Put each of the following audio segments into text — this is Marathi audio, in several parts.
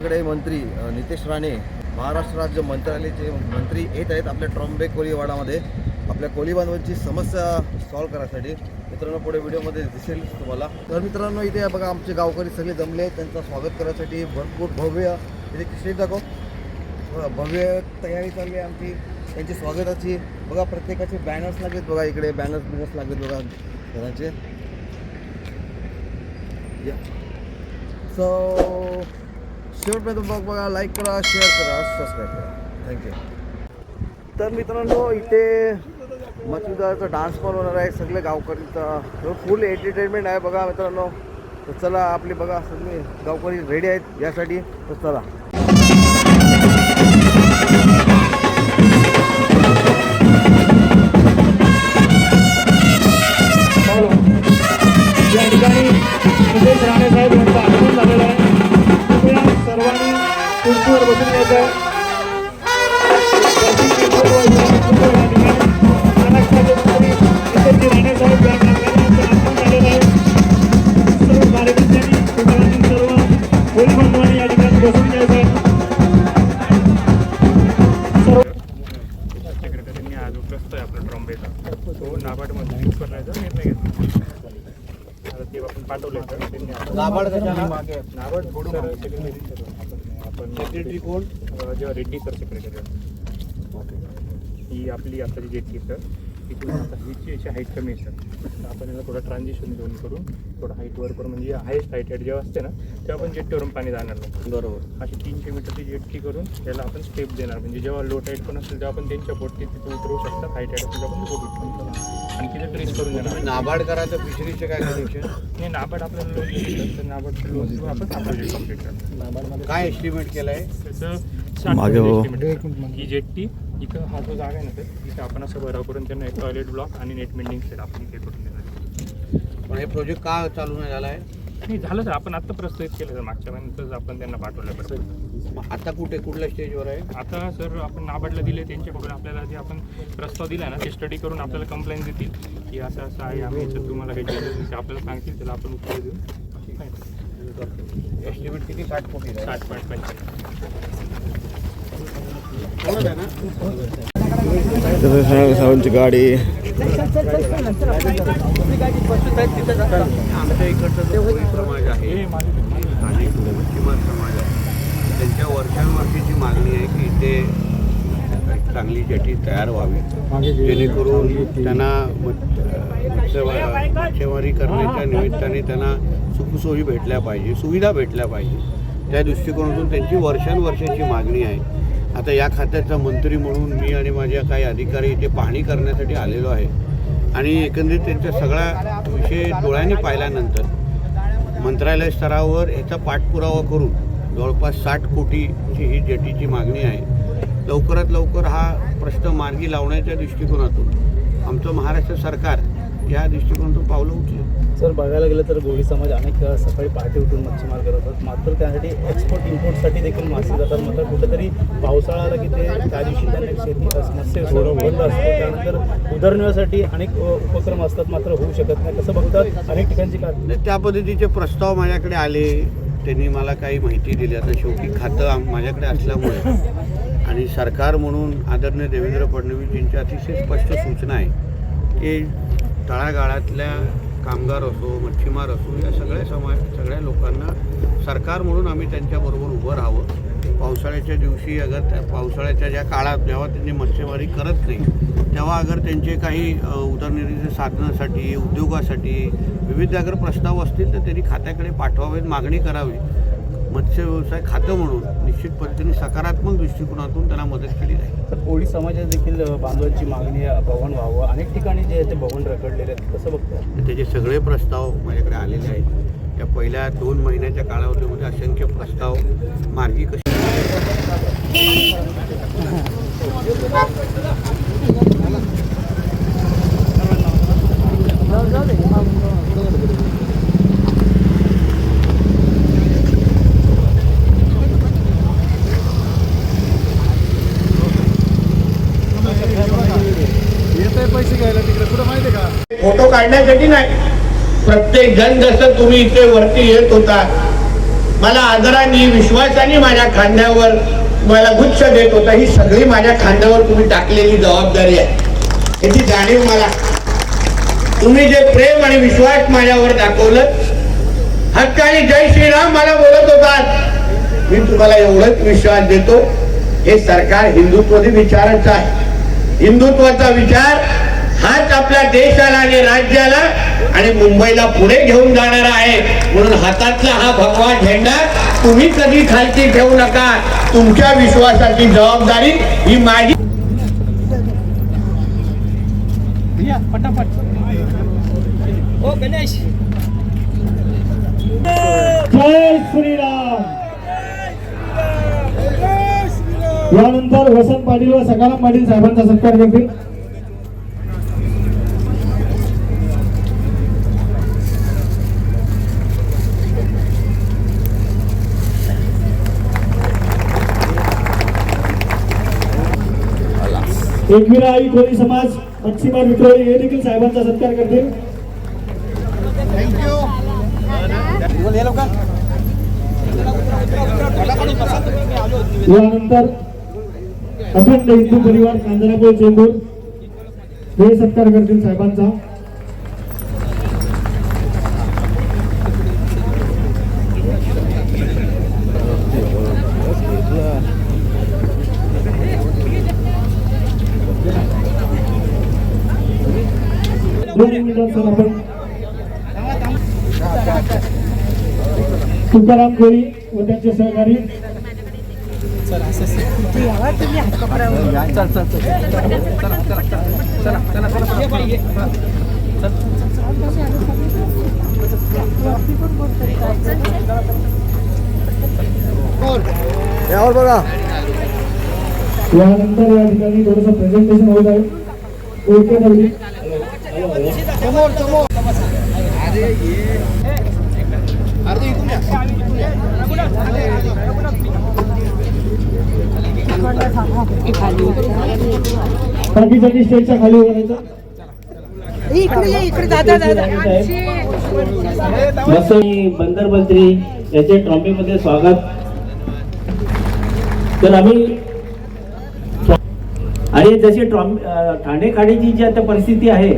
आपल्याकडे मंत्री नितेश राणे महाराष्ट्र राज्य मंत्रालयाचे मंत्री येत आहेत आपल्या ट्रॉम्बे कोळीवाडामध्ये. आपल्या कोळी बांधवांची समस्या सॉल्व्ह करायसाठी. मित्रांनो पुढे व्हिडिओमध्ये दिसेल तुम्हाला. तर मित्रांनो इथे बघा आमचे गावकरी सगळे जमले आहेत. त्यांचं स्वागत करायसाठी भरपूर भव्य इथे स्टेज दाखव भव्य तयारी चालली आहे आमची. त्यांची स्वागताची. बघा प्रत्येकाचे बॅनर्स लागेल बघा इकडे. बॅनर्स बिनर्स लागेल बघा. घरांचे. सो शेवटपर्यंत बघ बघा लाईक करा शेअर करा सबस्क्राईब करा. थँक्यू तर मित्रांनो इथे मच्छीदाराचा डान्स पण होणार आहे. सगळे गावकरीचा फुल एंटरटेनमेंट आहे बघा मित्रांनो. तर चला आपले बघा सगळे गावकरी रेडी आहेत यासाठी. तर चला. नाबार्ड कशाला? नाबार्ड थोडं आपण सेक्रेटरी कोण जेव्हा रेड्डी सर सेक्रेटरी ही आपली आताची जेटली सर हिची याची हाईट कमी आहे सर तर आपण याला थोडं ट्रान्झिशन झोन करून थोडं हाईट वर करून म्हणजे हायस्ट हाईट जेव्हा असते ना तेव्हा आपण जेट्टीवरून पाणी जाणार नाही. बरोबर. अशी तीनशे मीटरची जेटकी करून त्याला आपण स्टेप देणार. म्हणजे जेव्हा लो टाईट पण असेल तेव्हा आपण त्यांच्या बोटती तिथे उतरवू शकतात हाय टाईट असेल आपण बोट आणि तिथे ट्रेस करून देणार. नाबार्ड करायचं फिशरीचे काय कनेक्शन नाही नाबार्ड आपल्याला लोन तर नाबार्डचं लोन घेऊन आपण प्रोजेक्ट कंप्लीट करतो काय एस्टिमेट केलंय? त्याचं साठ आहे. ही जेट्टी इथं हा जो जागा आहे ना सर तिथे आपण असं भराव करून त्यांना एक टॉयलेट ब्लॉक आणि नेट मेंडिंग सेट आपण इथे करून देणार पण हे प्रोजेक्ट का चालू नाही झालाय नाही झालं सर आपण आत्ता प्रस्तुत केलं सर मागच्या महिन्यातच आपण त्यांना पाठवलं बरोबर. आता कुठे कुठल्या स्टेजवर आहे? आता सर आपण नाबार्डला दिले त्यांच्याकडून आपल्याला जे आपण प्रस्ताव दिला ना ते स्टडी करून आपल्याला कंप्लेंट देतील. की असं असं आहे आम्ही याच्यात तुम्हाला काही आपल्याला सांगतील त्याला आपण उत्तर देऊ. एस्टिमेट किती? साठ कोटी आहे. साठ पॉईंट पंच्याण्णव. साहेबांची गाडी. आमच्या इकडचा जो कोळी समाज आहे आणि समाज आहे त्यांच्या वर्षानुवर्षीची मागणी आहे की इथे चांगली जटी तयार व्हावी. जेणेकरून त्यांना मत्स्य मच्छीमारी करण्याच्या निमित्ताने त्यांना सुखसोयी भेटल्या पाहिजे सुविधा भेटल्या पाहिजे. त्या दृष्टिकोनातून त्यांची वर्षानुवर्षाची मागणी आहे. आता या खात्याचा मंत्री म्हणून मी आणि माझ्या काही अधिकारी इथे पाहणी करण्यासाठी आलेलो आहे. आणि एकंदरीत त्यांचा सगळा विषय डोळ्यांनी पाहिल्यानंतर मंत्रालय स्तरावर याचा पाठपुरावा करून जवळपास साठ कोटीची ही जेटीची मागणी आहे. लवकरात लवकर हा प्रश्न मार्गी लावण्याच्या दृष्टिकोनातून आमचं महाराष्ट्र सरकार या दृष्टिकोनातून पावलं उचलेल. सर बघायला गेलं तर गोळी समाज अनेक सकाळी पहाटे उठून मच्छीमार करतात मात्र त्यासाठी एक्सपोर्ट इम्पोर्टसाठी देखील मासे जातात. मात्र कुठेतरी पावसाळा आला की ते त्या दिवशी त्यांना शेती मत्स्य सोडून बंद असतं. त्यानंतर उदरनिर्वाहासाठी अनेक उपक्रम असतात. मात्र होऊ शकत नाही. कसं बघतात? अनेक ठिकाणची का आणि त्या पद्धतीचे प्रस्ताव माझ्याकडे आले. त्यांनी मला काही माहिती दिली. आता शेवटी खातं आम- माझ्याकडे असल्यामुळे. आणि सरकार म्हणून आदरणीय देवेंद्र फडणवीस यांची अतिशय स्पष्ट सूचना आहे की तळागाळातल्या कामगार असो मच्छीमार असो या सगळ्या समाज सगळ्या लोकांना सरकार म्हणून आम्ही त्यांच्याबरोबर उभं राहावं. पावसाळ्याच्या दिवशी अगर त्या पावसाळ्याच्या ज्या काळात जेव्हा त्यांनी मच्छीमारी करत नाही तेव्हा अगर त्यांचे काही अ, उदरनिर्वाहाच्या साधनासाठी उद्योगासाठी विविध अगर प्रस्ताव असतील तर त्यांनी खात्याकडे पाठवावेत मागणी करावी. मत्स्य व्यवसाय खातं म्हणून निश्चित पद्धतीने सकारात्मक दृष्टिकोनातून त्यांना मदत केली जाईल तर कोळी समाजात देखील बांधवांची मागणी भवन व्हावं. अनेक ठिकाणी जे आहे ते भवन रखडलेले आहेत. कसं बघतात तर त्याचे सगळे प्रस्ताव माझ्याकडे आलेले आहेत. या पहिल्या दोन महिन्याच्या कालावधीमध्ये असंख्य प्रस्ताव मार्गी कशी फोटो नाही. प्रत्येक जण जसं तुम्ही इथे वरती येत होता मला आदराने विश्वासाने माझ्या खांद्यावर मला गुच्छ देत होता. ही सगळी माझ्या खांद्यावर तुम्ही टाकलेली जबाबदारी आहे. याची जाणीव मला. तुम्ही जे प्रेम आणि विश्वास माझ्यावर दाखवलं हक्काने जय श्रीराम मला बोलत होता. मी तुम्हाला एवढंच विश्वास देतो हे सरकार हिंदुत्वादी विचाराचं आहे. हिंदुत्वाचा विचार हाच आपल्या देशाला आणि राज्याला आणि मुंबईला पुढे घेऊन जाणारा आहे. म्हणून हातातला हा भगवा झेंडा तुम्ही कधी खालती ठेवू नका. तुमच्या विश्वासाची जबाबदारी ही माझी. जय श्रीराम. यानंतर वसंत पाटील व सकाराम पाटील साहेबांचा सत्कार करतील एकविरा आई कोळी समाज मच्छीमार विक्रोळी हे देखील साहेबांचा सत्कार करतील यानंतर अखंड हिंदू परिवार कांजरापूर चेंबूर हे सत्कार करतील साहेबांचा. सर आपण तुकाराम कोळी व त्यांचे सहकारी. यावर बघा यानंतर या ठिकाणी थोडस प्रेझेंटेशन होत आहे. ओके नवली बाकीसाठी स्टेजच्या खाली उभारायचं इकडे ये, इकडे दादा दादा मस्त बंदर मंत्री याचे ट्रॉफी मध्ये स्वागत. तर आम्ही आणि जशी ठाणे खाडीची जी आता परिस्थिती आहे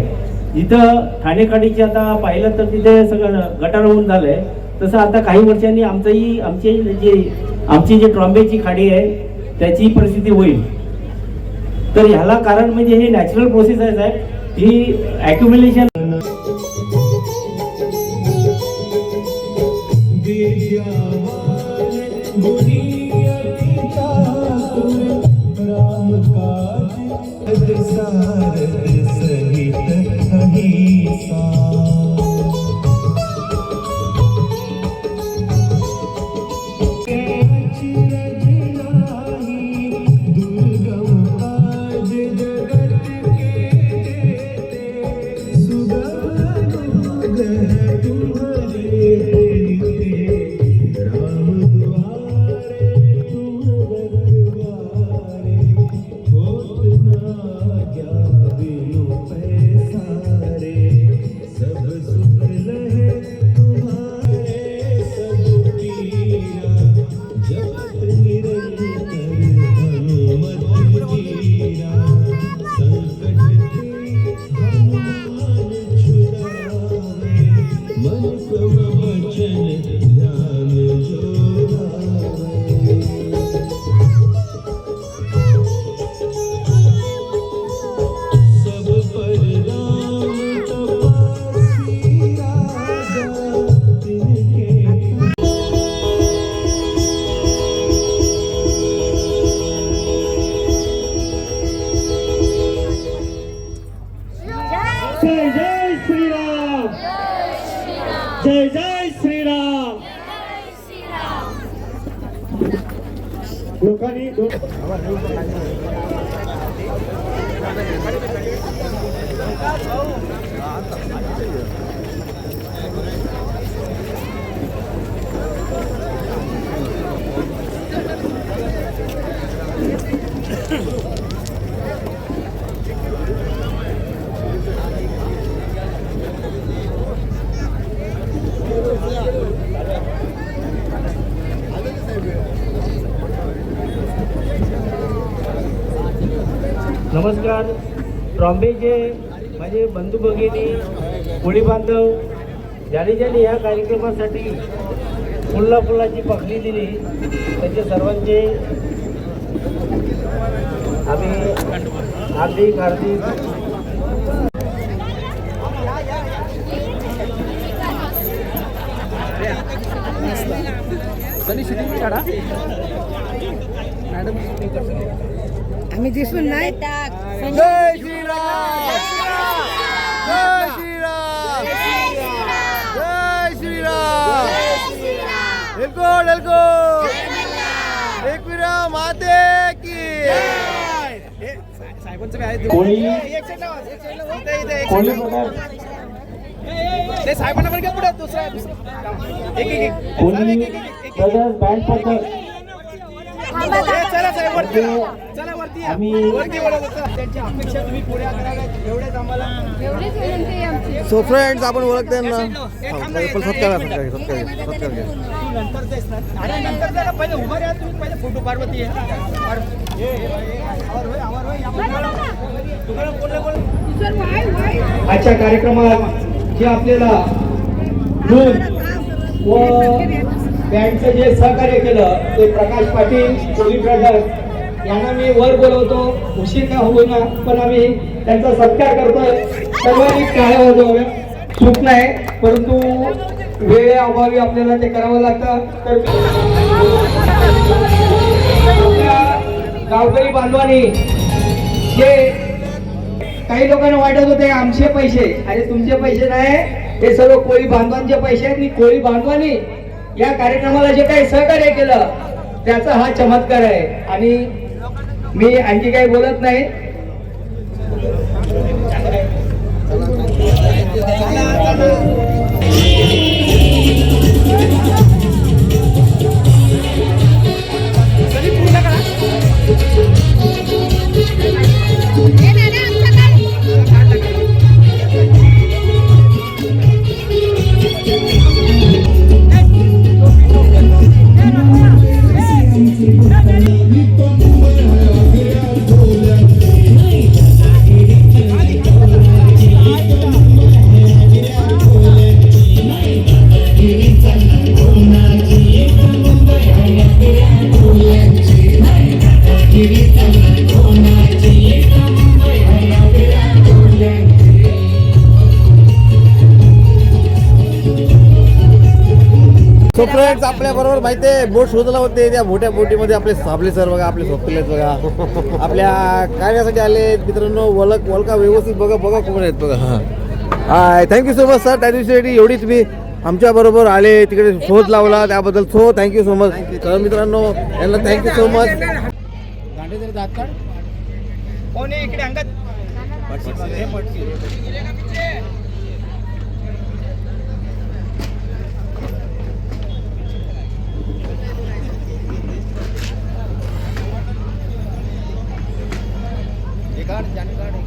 जिथं ठाणेखाडीची आता पाहिलं तर तिथे सगळं गटार होऊन झालंय. तसं आता काही वर्षांनी आमचंही आमची जी आमची जी ट्रॉम्बेची खाडी आहे त्याची परिस्थिती होईल. तर ह्याला कारण म्हणजे हे नॅचरल प्रोसेस आहे साहेब. ही ॲक्युम्युलेशन Jai Jai Sri Ram. Jai Sri Ram. Lokani do. Thank you. नमस्कार. ट्रॉम्बेचे माझे बंधू भगिनी कोळी बांधव ज्याने ज्याने ह्या कार्यक्रमासाठी फुल्ला फुलाची पखली दिली त्याचे सर्वांचे आम्ही हार्दिक हार्दिक आम्ही दिसून नाही. जय श्रीराम जय श्रीराम जय श्रीराम एल्को एल्को एकविरा माते की. कोळी कोळी कोळी ब्रदर्स बँड पथक आम्ही सो फ्रेंड्स आपण ओळखते ना. पण सत्कार सत्कार सत्कार सत्कार घ्या आजच्या कार्यक्रमात जे आपल्याला व बँडचं जे सहकार्य केलं ते प्रकाश पाटील कोली ब्रदर्स यांना मी वर बोलवतो उशीर का होईना पण आम्ही त्यांचा सत्कार करतोय. सर्वांनी काय होतो चूक नाही परंतु वेळेअभावी आपल्याला ते करावं लागतं. तर गावकरी बांधवानी जे काही लोकांना वाटत होते आमचे पैसे अरे तुमचे पैसे नाही हे सर्व कोळी बांधवांचे पैसे आहेत. आणि कोळी बांधवानी या कार्यक्रमाला जे काही सहकार्य केलं त्याचा हा चमत्कार आहे. आणि मी आणखी काही बोलत नाही. सो फ्रेंड्स आपल्या बरोबर माहिती आहे बोट शोधला होते त्या मोठ्या बोटीमध्ये आपले साबले सर बघा आपले सोपले आहेत बघा. आपल्या कार्यासाठी आले मित्रांनो वलक वलका व्यवस्थित बघा बघा कोण आहेत बघा. Hi thank you so much sir त्या दिवशी एवढी तुम्ही आमच्या बरोबर आले तिकडे शोध लावला त्याबद्दल सो थँक्यू सो मच तर मित्रांनो यांना थँक्यू सो मच इकडे अंगात? हे काढ, जाने काढ.